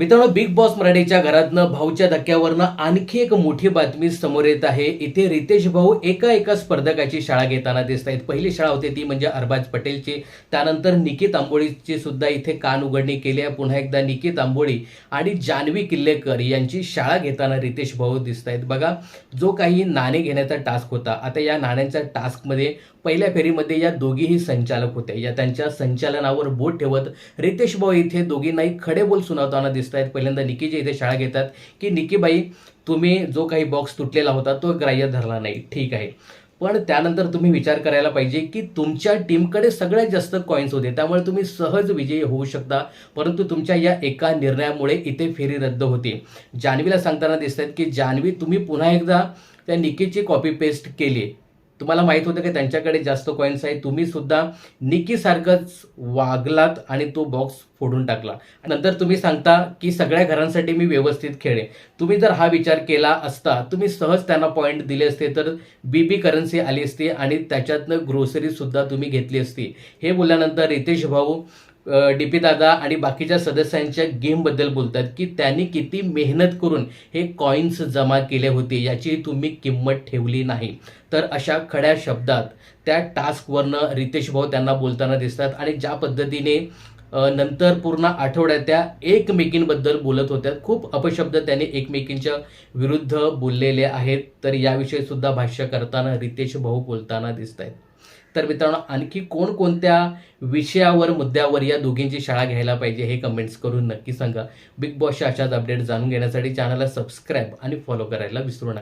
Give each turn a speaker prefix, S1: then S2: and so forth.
S1: मित्रांनो big boss मराठीच्या घरातनं भाऊच्या धक्क्यावरनं आणखी एक मोठी बातमी समोर येत आहे. इथे रितेश भाऊ एका एका स्पर्धकाची शाळा घेताना दिसत आहेत पहिली शाळा होती ती म्हणजे अरबाज पटेलची. त्यानंतर निकित आंबोळीची सुद्धा इथे कान उघडणी केली आहे. पुन्हा एकदा निकित आंबोळी आणि जान्हवी किल्लेकर यांची शाळा घेताना रितेश भाऊ दिसत आहेत बघा जो काही नाणे घेण्याचा टास्क होता आता या नाण्यांच्या टास्कमध्ये पहिल्या फेरीमध्ये या दोघीही संचालक होत्या या त्यांच्या संचालनावर बोट ठेवत रितेश भाऊ इथे दोघींनाही खडे बोल सुनावताना दिसत आहेत. पहिल्यांदा निकीचे इथे शाळा घेतात की निकीबाई तुम्ही जो काही बॉक्स तुटलेला होता तो ग्राह्य धरला नाही. ठीक आहे. पण त्यानंतर तुम्ही विचार करायला पाहिजे की तुमच्या टीमकडे सगळ्यात जास्त कॉईन्स होते. त्यामुळे तुम्ही सहज विजयी होऊ शकता. परंतु तुमच्या या एका निर्णयामुळे इथे फेरी रद्द होते. जान्हवीला सांगताना दिसत आहेत की जान्हवी तुम्ही पुन्हा एकदा त्या निकीची कॉपी पेस्ट केली. तुम्हाला माहीत होतं की त्यांच्याकडे जास्त कॉईन्स आहे. तुम्ही सुद्धा निकीसारखंच वागलात आणि तो बॉक्स फोडून टाकला. नंतर तुम्ही सांगता की सगळ्या घरांसाठी मी व्यवस्थित खेळे तुम्ही जर हा विचार केला असता तुम्ही सहज त्यांना पॉईंट दिले असते तर बीबी करन्सी आली असती आणि त्याच्यातनं ग्रोसरी सुद्धा तुम्ही घेतली असती. हे बोलल्यानंतर रितेश भाऊ डी पी दादा आणि बाकीच्या सदस्यांच्या गेमबद्दल बोलतात की त्यांनी किती मेहनत करून हे कॉईन्स जमा केले होते याची तुम्ही किंमत ठेवली नाही. तर अशा खड्या शब्दात त्या टास्कवरनं रितेश भाऊ त्यांना बोलताना दिसतात आणि ज्या पद्धतीने नंतर पूर्ण आठवड्यात त्या एकमेकींबद्दल बोलत होत्या. खूप अपशब्द त्यांनी एकमेकींच्या विरुद्ध बोललेले आहेत. तर याविषयी सुद्धा भाष्य करताना रितेश भाऊ बोलताना दिसत आहेत तर मित्रांनो आणखी कोणकोणत्या विषयावर मुद्द्यावर या दोघींची शाळा घ्यायला पाहिजे हे कमेंट्स करून नक्की सांगा. बिग बॉसच्या अशाच अपडेट जाणून घेण्यासाठी चॅनलला सबस्क्राईब आणि फॉलो करायला विसरू नका.